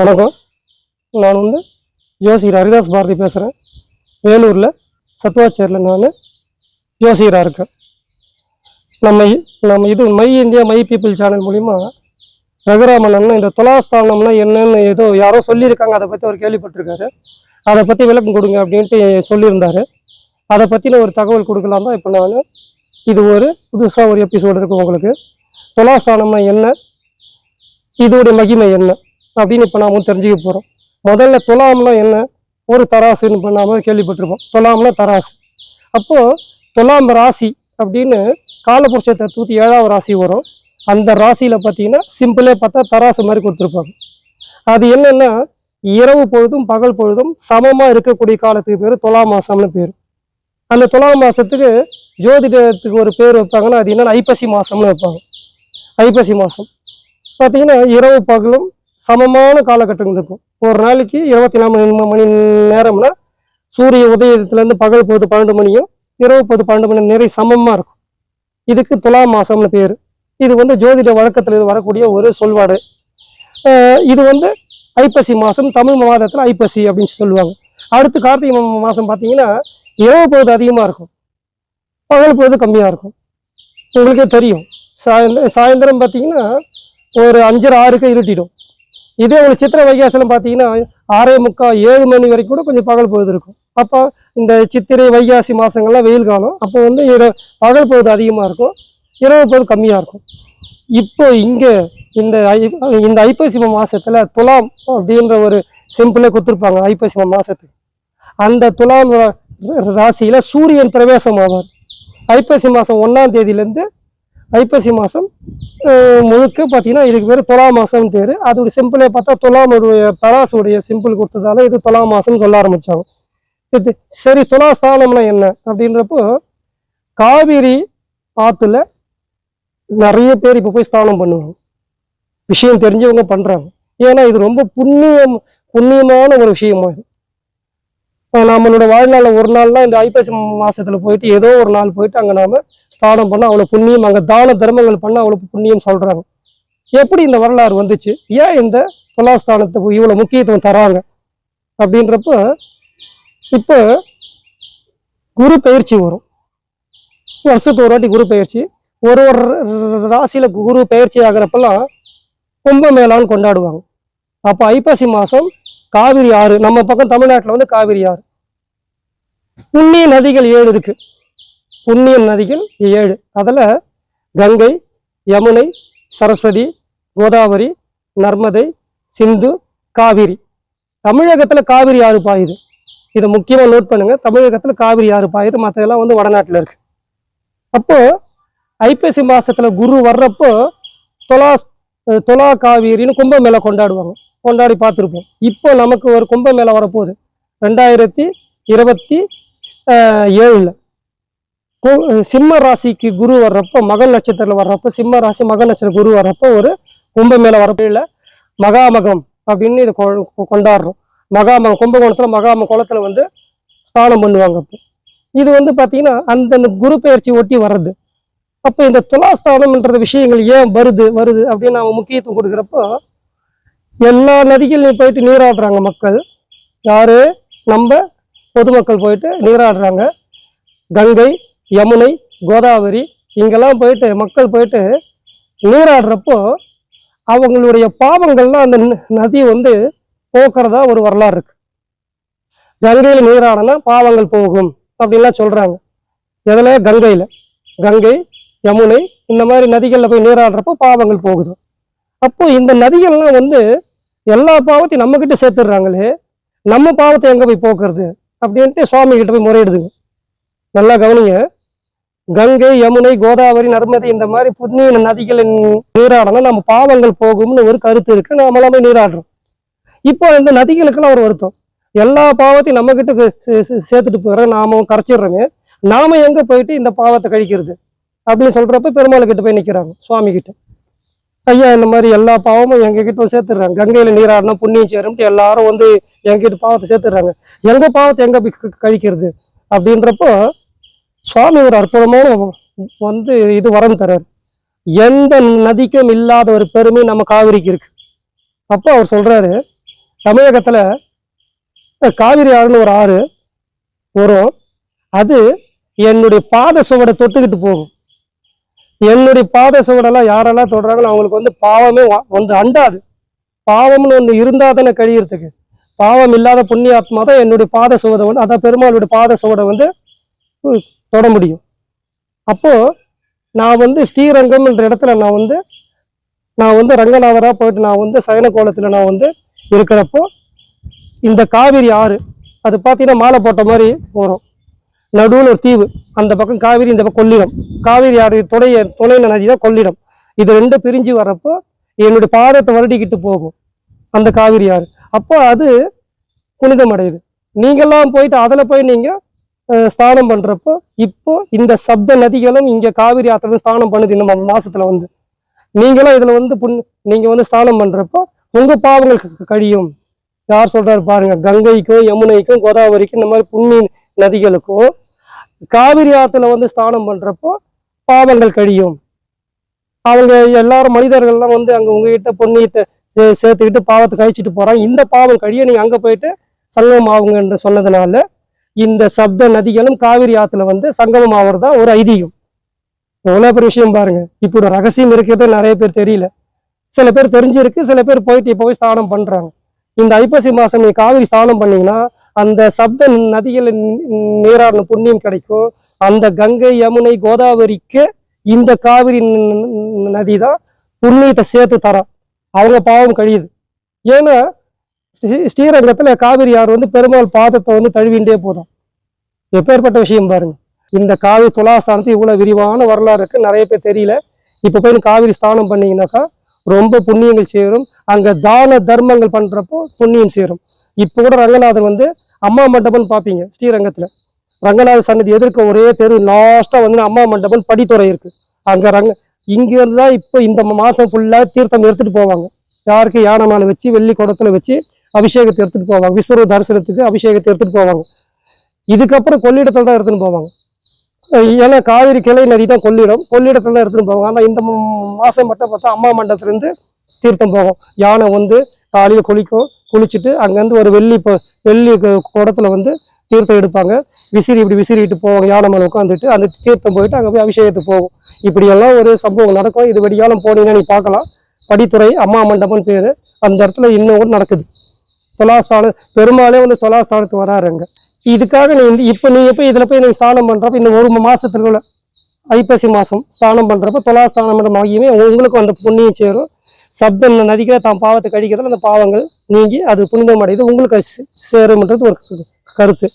வணக்கம். நான் வந்து ஜோசியர் ஹரிதாஸ் பாரதி பேசுகிறேன் வேலூரில் சத்துவாச்சேரியில் நான் ஜோசியராக இருக்கேன். நம்ம நம்ம இது my India my people channel மூலிமா ரகுராமன் இந்த துலாஸ்தானம்னா என்னன்னு ஏதோ யாரோ சொல்லியிருக்காங்க. அதை பற்றி அவர் கேள்விப்பட்டிருக்காரு. அதை பற்றி விளக்கம் கொடுங்க அப்படின்ட்டு சொல்லியிருந்தாரு. அதை பற்றின ஒரு தகவல் கொடுக்கலாம் தான் இப்போ நான் இது ஒரு புதுசாக ஒரு எபிசோடு இருக்கும் உங்களுக்கு. துலாஸ்தானம்னா என்ன? இதோடைய மகிமை என்ன? அப்படின்னு இப்போ நாம தெரிஞ்சுக்க போகிறோம் முதல்ல துலாம்னா என்ன? ஒரு தராசுன்னு இப்போ நாம கேள்விப்பட்டிருப்போம். துலாம்னா தராசு. அப்போது துலாம் ராசி அப்படின்னு காலபுருஷ தத்துவத்து ஏழாவது ராசி வரும். அந்த ராசியில் பார்த்தீங்கன்னா சிம்பிளே பார்த்தா தராசு மாதிரி கொடுத்துருப்பாங்க. அது என்னென்னா இரவு பொழுதும் பகல் பொழுதும் சமமாக இருக்கக்கூடிய காலத்துக்கு பேர் துலா மாதம்னு பேர். அந்த துலா மாதத்துக்கு ஜோதிடத்துக்கு ஒரு பேர் வைப்பாங்கன்னா அது என்னென்னா ஐப்பசி மாதம்னு வைப்பாங்க. ஐப்பசி மாதம் பார்த்தீங்கன்னா இரவு பகலும் சமமான காலகட்டம் இருக்கும். ஒரு நாளைக்கு இருபத்தி நாலு மணி மணி நேரம்னா சூரிய உதயத்துலேருந்து பகல் பொழுது பன்னெண்டு மணியும் இரவு பொழுது பன்னெண்டு மணி நிறைய சமமாக இருக்கும். இதுக்கு துலா மாசம்னு பேர். இது வந்து ஜோதிட வழக்கத்தில் இது வரக்கூடிய ஒரு சொல்வாடு. இது வந்து ஐப்பசி மாதம் தமிழ் மாதத்தில் ஐப்பசி அப்படின்னு சொல்லுவாங்க. அடுத்து கார்த்திகை மா- மாதம் பார்த்தீங்கன்னா இரவு பொழுது அதிகமாக இருக்கும். பகல் பொழுது கம்மியாக இருக்கும். உங்களுக்கே தெரியும். சாயந்த சாயந்தரம் பார்த்தீங்கன்னா ஒரு அஞ்சரை ஆறுக்கு இருட்டிடும். இதே ஒரு சித்திரை வைகாசலம் பார்த்தீங்கன்னா ஆறே முக்கால் ஏழு மணி வரைக்கும் கூட கொஞ்சம் பகல் பொழுது இருக்கும் அப்போ இந்த சித்திரை வைகாசி மாதங்கள்லாம் வெயில் காலம். அப்போ வந்து இர பகல் பொழுது அதிகமாக இருக்கும். இரவு பொழுது கம்மியாக இருக்கும். இப்போ இங்கே இந்த ஐ இந்த ஐப்பசி மாதத்தில் துலாம் அப்படின்ற ஒரு சிம்பிளே கொடுத்துருப்பாங்க ஐப்பசி மாதத்துக்கு அந்த துலாம் ராசியில் சூரியன் பிரவேசம் ஆவார் ஐப்பசி மாதம் ஒன்றாம் தேதியிலேருந்து ஐப்பசி மாதம் முழுக்க பார்த்தீங்கன்னா இதுக்கு பேர் துலா மாதம்னு பேர். அதோட சிம்பிளே பார்த்தா துலாமுடைய தராசுடைய சிம்பிள் கொடுத்ததால இது துலா மாதம்னு சொல்ல ஆரம்பித்தாங்க இது சரி துலா ஸ்தானம்னா என்ன? அப்படின்றப்போ காவிரி ஆற்றுல நிறைய பேர் இப்போ போய் ஸ்தானம் பண்ணுவாங்க. விஷயம் தெரிஞ்சவங்க பண்ணுறாங்க ஏன்னா இது ரொம்ப புண்ணியம் புண்ணியமான ஒரு விஷயமா இது. நம்மளோட வாழ்நாளில் ஒரு நாள்லாம் இந்த ஐப்பசி மாசத்துல போயிட்டு ஏதோ ஒரு நாள் போயிட்டு அங்கே நாம ஸ்தானம் பண்ண அவ்வளோ புண்ணியம் அங்கே தான தர்மங்கள் பண்ண அவ்வளோ புண்ணியம் சொல்றாங்க. எப்படி இந்த வரலாறு வந்துச்சு? ஏன் இந்த துலாஸ்தானத்துக்கு இவ்வளோ முக்கியத்துவம் தராங்க? அப்படின்றப்ப இப்போ குரு பயிற்சி வரும். வருஷத்துக்கு ஒரு வாட்டி குரு பயிற்சி. ஒரு ஒரு ராசியில குரு பயிற்சி ஆகிறப்பெல்லாம் கும்பமேளான்னு கொண்டாடுவாங்க. அப்போ ஐப்பசி மாதம் காவிரி ஆறு நம்ம பக்கம் தமிழ்நாட்டில் வந்து காவிரி ஆறு. புண்ணிய நதிகள் ஏழு இருக்கு. புண்ணிய நதிகள் ஏழு. அதில் கங்கை யமுனை சரஸ்வதி கோதாவரி நர்மதை சிந்து காவிரி. தமிழகத்தில் காவிரி ஆறு பாயுது. இதை முக்கியமாக நோட் பண்ணுங்க. தமிழகத்தில் காவிரி ஆறு பாயுது. மற்றதெல்லாம் வந்து வடநாட்டில் இருக்கு. அப்போ ஐப்பசி மாசத்துல குரு வர்றப்போ தொலா தொலா காவேரின்னு கும்பமேளா கொண்டாடுவாங்க. கொண்டாடி பார்த்துருப்போம். இப்போ நமக்கு ஒரு கும்ப மேலே வரப்போகுது. ரெண்டாயிரத்தி இருபத்தி ஏழில். ஏழுல சிம்ம ராசிக்கு குரு வர்றப்போ மகன் நட்சத்திரத்தில் வர்றப்போ சிம்ம ராசி மகன் நட்சத்திர குரு வர்றப்போ ஒரு கும்பமேளா வரப்போ இல்லை. மகாமகம் அப்படின்னு இதை கொ- கொண்டாடுறோம். மகாமகம் கும்பகோணத்தில் மகாம குளத்தில் வந்து ஸ்நானம் பண்ணுவாங்க அப்போ. இது வந்து பார்த்தீங்கன்னா அந்தந்த குரு பெயர்ச்சி ஒட்டி வர்றது. அப்போ இந்த துலாஸ்தானம்ன்ற விஷயங்கள் ஏன் வருது வருது அப்படின்னு நாம் முக்கியத்துவம் கொடுக்குறப்போ எல்லா நதிகளையும் போயிட்டு நீராடுறாங்க மக்கள். யார்? நம்ம பொதுமக்கள் போயிட்டு நீராடுறாங்க. கங்கை யமுனை கோதாவரி இங்கெல்லாம் போயிட்டு மக்கள் போயிட்டு நீராடுறப்போ அவங்களுடைய பாவங்கள்லாம் அந்த ந- நதி வந்து போக்குறதா ஒரு வரலாறு இருக்கு. கங்கையில் நீராடனா பாவங்கள் போகும் அப்படின்லாம் சொல்கிறாங்க எதில்? கங்கையில். கங்கை யமுனை இந்த மாதிரி நதிகளில் போய் நீராடுறப்போ பாவங்கள் போகுது. அப்போ இந்த நதிகள்லாம் வந்து எல்லா பாவத்தையும் நம்ம கிட்ட சேர்த்துடுறாங்களே நம்ம பாவத்தை எங்க போய் போக்குறது அப்படின்ட்டு சுவாமி கிட்ட போய் முறையிடுதுங்க. நல்லா கவனிங்க. கங்கை யமுனை கோதாவரி நர்மதி இந்த மாதிரி புண்ணிய நதிகளின் நீராடனா நம்ம பாவங்கள் போகும்னு ஒரு கருத்து இருக்கு. நாமெல்லாம் போய் நீராடுறோம். இப்போ இந்த நதிகளுக்கெல்லாம் ஒரு வருத்தம். எல்லா பாவத்தையும் நம்ம கிட்ட சேர்த்துட்டு போகிறோம் நாமும் கரைச்சிடுறோமே நாம எங்க போயிட்டு இந்த பாவத்தை கழிக்கிறது அப்படின்னு சொல்றப்ப பெருமாள் கிட்ட போய் நிற்கிறாங்க சுவாமி கிட்ட ஐயா இந்த மாதிரி எல்லா பாவமும் எங்ககிட்ட சேர்த்துடுறாங்க. கங்கையில நீராடினா புண்ணியம் சேரும்ட்டு எல்லாரும் வந்து எங்ககிட்ட பாவத்தை சேர்த்துடுறாங்க. எங்க பாவத்தை எங்க கழிக்கிறது? அப்படின்றப்போ சுவாமி ஒரு அற்புதமான வந்து இது வரம் தர்றாரு எந்த நதிக்கும் இல்லாத ஒரு பெருமை நம்ம காவிரிக்கு இருக்கு. அப்போ அவர் சொல்றாரு தமிழகத்துல காவிரி ஆறுன்னு ஒரு ஆறு வரும். அது என்னுடைய பாத சுவடை தொட்டுக்கிட்டு போகும். என்னுடைய பாத சுவடெல்லாம் யாரெல்லாம் தொடுறாங்களோ அவங்களுக்கு வந்து பாவமே வா- வந்து அண்டாது. பாவம்னு ஒன்று இருந்தால் தானே கழியறதுக்கு. பாவம் இல்லாத புண்ணியாத்மா தான் என்னுடைய பாத சுவடை வந்து அதான் பெருமாளுடைய பாத சுவடை வந்து தொட முடியும். அப்போது நான் வந்து ஸ்ரீரங்கம்ன்ற இடத்துல நான் வந்து நான் வந்து ரங்கநாதராக போயிட்டு நான் வந்து சயன கோலத்தில் நான் வந்து இருக்கிறப்போ இந்த காவிரி ஆறு அது பார்த்தீங்கன்னா மாலை போட்ட மாதிரி வரும். நடுவில் ஒரு தீவு. அந்த பக்கம் காவிரி இந்த பக்கம் கொள்ளிடம். காவிரி ஆறு துணைய துணை நதி தான் கொள்ளிடம். இது ரெண்டு பிரிஞ்சு வர்றப்போ என்னுடைய பாதத்தை வருடிக்கிட்டு போகும். அந்த காவிரி ஆறு. அப்போ அது புனிதம் அடையுது நீங்கள்லாம் போயிட்டு அதில் போய் நீங்கள் ஸ்நானம் பண்ணுறப்போ இப்போ இந்த சப்த நதிகளும் இங்கே காவிரி ஆற்றுல ஸ்நானம் பண்ணுது இந்த மா- மாசத்துல வந்து. நீங்களும் இதில் வந்து புண் நீங்கள் வந்து ஸ்நானம் பண்ணுறப்போ உங்கள் பாவங்கள் கழியும். யார் சொல்கிறாரு பாருங்கள் கங்கைக்கும் யமுனைக்கும் கோதாவரிக்கும் இந்த மாதிரி புண்ணிய நதிகளுக்கும் காவிரி ஆற்றுல வந்து ஸ்நானம் பண்றப்போ பாவங்கள் கழியும். அவங்க எல்லாரும் மனிதர்கள்லாம் வந்து அங்க உங்ககிட்ட புண்ணியத்தை சே- சேர்த்துக்கிட்டு பாவத்தை கழிச்சிட்டு போறாங்க. இந்த பாவம் கழிய நீங்கள் அங்க போயிட்டு சங்கமம் ஆகுங்க என்று சொன்னதுனால இந்த சப்த நதிகளும் காவிரி ஆற்றுல வந்து சங்கமம் ஆகுறதா ஒரு ஐதீகம். எவ்வளோ பெரிய விஷயம் பாருங்க. இப்படி ஒரு ரகசியம் இருக்கிறது நிறைய பேர் தெரியல. சில பேர் தெரிஞ்சிருக்கு சில பேர் போயிட்டு இப்போ போய் ஸ்நானம் பண்றாங்க. இந்த ஐப்பசி மாதம் நீங்கள் காவிரி ஸ்நானம் பண்ணீங்கன்னா அந்த சப்த நதிகள் நீராடின புண்ணியம் கிடைக்கும். அந்த கங்கை யமுனை கோதாவரிக்கு இந்த காவிரி நதி தான் புண்ணியத்தை சேர்த்து தரோம் அவங்க பாவம் கழியுது. ஏன்னா ஸ்ரீரங்கத்தில் காவிரி ஆறு வந்து பெருமாள் பாதத்தை வந்து தழுவிண்டே போதும். எப்பேற்பட்ட விஷயம் பாருங்க. இந்த காவிரி துலாஸ்தானத்து இவ்வளோ விரிவான வரலாறு இருக்குது நிறைய பேர் தெரியல. இப்போ போய் காவிரி ஸ்தானம் பண்ணீங்கன்னாக்கா ரொம்ப புண்ணியங்கள் சேரும் அங்கே தான தர்மங்கள் பண்ணுறப்போ புண்ணியம் சேரும் இப்போ கூட ரங்கநாதர் வந்து அம்மா மண்டபம்னு பார்ப்பீங்க ஸ்ரீரங்கத்தில். ரங்கநாதர் சன்னதி எதிர்க்க ஒரே தெரு லாஸ்ட்டாக வந்து அம்மா மண்டபம் படித்துறை இருக்குது அங்கே ரங்க இங்கேருந்து தான் இப்போ இந்த மாதம் ஃபுல்லாக தீர்த்தம் எடுத்துகிட்டு போவாங்க. யாருக்கு யானை மாலை வச்சு வெள்ளி குடத்துல வச்சு அபிஷேகத்தை எடுத்துகிட்டு போவாங்க. விஸ்வரூப தரிசனத்துக்கு அபிஷேகத்தை எடுத்துகிட்டு போவாங்க. இதுக்கப்புறம் கொள்ளிடத்தில் தான் எடுத்துட்டு போவாங்க. ஏன்னா காவிரி கிளை நதி தான் கொள்ளிடம். கொள்ளிடத்துல தான் எடுத்துட்டு போவாங்க. ஆனால் இந்த மாதம் மாசம் மட்டும் பார்த்தா அம்மா மண்டபத்துலேருந்து தீர்த்தம் போகும். யானை வந்து காலையில் குளிக்கும் குளிச்சுட்டு அங்கேருந்து ஒரு வெள்ளி இப்போ வெள்ளி கு- குடத்துல வந்து தீர்த்தம் எடுப்பாங்க. விசிறி இப்படி விசிறிட்டு போவாங்க. யானை மேலே உட்காந்துட்டு அந்த தீர்த்தம் போயிட்டு அங்கே போய் அபிஷேகத்துக்கு போகும். இப்படியெல்லாம் ஒரு சம்பவம் நடக்கும். இது வெடியாலும் போனீங்கன்னா நீ பார்க்கலாம். படித்துறை அம்மா மண்டபம்னு பேர். அந்த இடத்துல இன்னும் நடக்குது. தொலாஸ்தானம் பெருமாளே வந்து தொலாஸ்தானத்துக்கு வராருங்க இதுக்காக நீ இப்போ நீ எப்போ இதில் போய் நீ ஸ்நானம் பண்ணுறப்ப இந்த ஒரு மாதத்துக்குள்ள ஐப்பசி மாதம் ஸ்நானம் பண்ணுறப்ப துலாஸ்தானம் என்ற ஆகியுமே உங்களுக்கும் அந்த புண்ணியம் சேரும். சப்த நதிக்கிற தான் பாவத்தை கழிக்கிறதுல அந்த பாவங்கள் நீங்கி அது புனிதம் அடையுது உங்களுக்கு சேரும்ன்றது ஒரு கருத்து.